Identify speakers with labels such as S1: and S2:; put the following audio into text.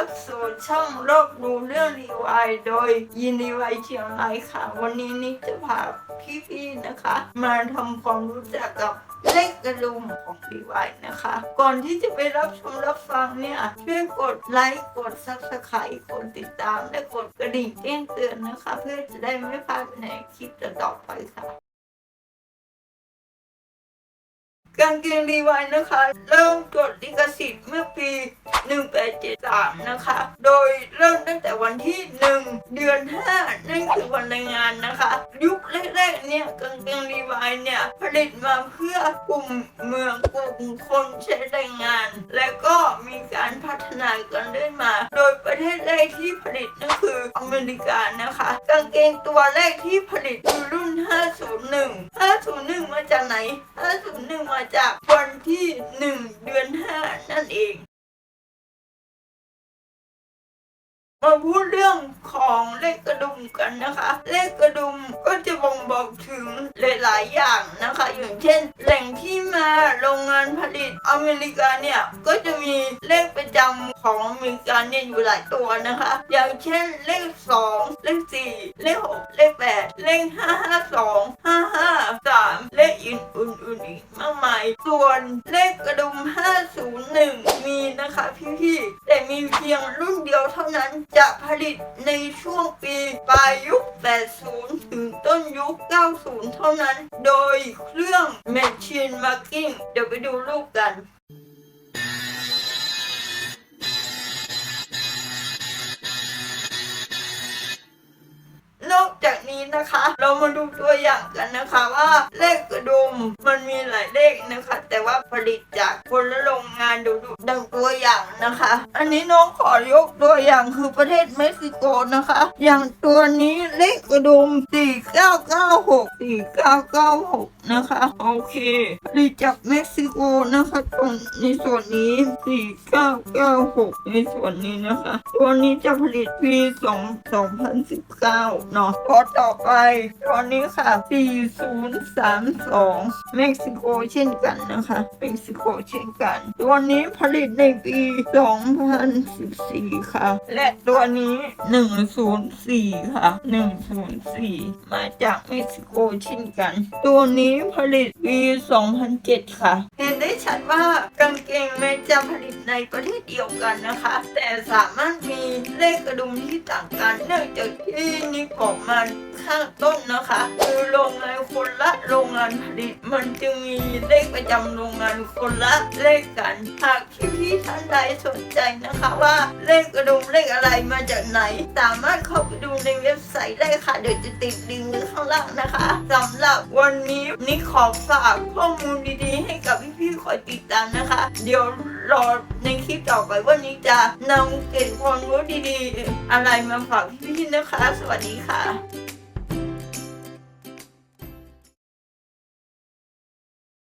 S1: รับสู่ช่องโลกรู้เรื่องรีวายโดยยินดีไวเชียงรายค่ะ วันนี้นิกจะพาพี่ๆนะคะ มาทำความรู้จักกับเลขกระดุมของรีวายนะคะ ก่อนที่จะไปรับชมรับฟังเนี่ยช่วยกดไลค์กดซับสไครต์กดติดตามและกดกระดิ่งแจ้งเตือนนะคะ เพื่อจะได้ไม่พลาดในคลิปต่อไปค่ะ กางเกงรีวายนะคะ เริ่มจดลิขสิทธิ์เมื่อปี 1873 นะคะ โดยเริ่มตั้งแต่วันที่ 1 เดือน 5 นั่นคือวันแรงงานนะคะ ยุคแรกๆเนี่ยกางเกงรีวายเนี่ยผลิตมาเพื่อกลุ่มเมืองกลุ่มคนใช้แรงงาน และก็มีการพัฒนากันเรื่อยมา โดยประเทศแรกที่ผลิตนั่นคืออเมริกานะคะ กางเกงตัวแรกที่ผลิตคือรุ่ น501 501มาจากไหน501มาจากวันที่1เดือน5นั่นเอง มาพูดเรื่องของเลขกระดุมกันนะคะ เลขกระดุมก็จะบ่งบอกถึงหลาย ๆ อย่างนะคะ อย่างเช่น แหล่งที่ ตอเมริกาเนี่ยก็จะมีเลขประจำของอเมริกาเนี่ยอยู่หลายตัวนะคะ อย่างเช่นเลข 2 เลข 4 เลข 6 เลข 8 เลข 552 553 เลขอื่นๆอีกมากมาย ส่วนเลขกระดุม 501 มีนะคะพี่ๆ แต่มีเพียงรุ่นเดียวเท่านั้นจะผลิตในช่วงปีปลายยุค 80 ถึงต้นยุค 90 เท่านั้น โดยเครื่อง Machine Marking เดี๋ยวไปดูรูปกันน นะคะ เรามาดูตัวอย่างกันนะคะว่าเลขกระดุมมันมีหลายเลขนะคะ แต่ว่าผลิตจากคนละโรงงานดูดูดังตัวอย่างนะคะ อันนี้น้องขอยกตัวอย่างคือประเทศเม็กซิโกนะคะ อย่างตัวนี้เลขกระดุม 4996 4996 นะคะ โอเคผลิตจากเม็กซิโกนะคะตรงในส่วนนี้ 4996 ในส่วนนี้นะคะ ตัวนี้จะผลิตปี2 2019เนาะพอต่อไปตัวนี้ค่ะ 4032 เม็กซิโกเช่นกันนะคะ เม็กซิโกเช่นกัน ตัวนี้ผลิตในปี 2014 ค่ะ และตัวนี้ 104 ค่ะ 104 มาจากเม็กซิโกเช่นกัน ตัวนี้ผลิตปี 2007 ค่ะ เห็นได้ชัดว่ากางเกงแม้จะผลิตในประเทศเดียวกันนะคะ แต่สามารถมี เลขกระดุมที่ต่างกันเนื่องจากที่นิกบอกมาข้างต้นนะคะคือโรงงานคนละโรงงานผลิต มันจึงมีเลขประจำโรงงานคนละเลขกันหากพี่ๆท่านใดสนใจนะคะว่าเลขกระดุมเลขอะไรมาจากไหน สามารถเข้าไปดูในเว็บไซต์ได้ค่ะ เดี๋ยวจะติดลิงก์ไว้ข้างล่างนะคะสำหรับวันนี้นิกขอฝากข้อมูลดีๆ ให้กับพี่ๆคอยติดตามนะคะ เดี๋ยว รอในคลิปต่อไปว่านี้จะนำเกร็ดความรู้ดีๆ อะไรมาฝากพี่ๆนะคะ สวัสดีค่ะ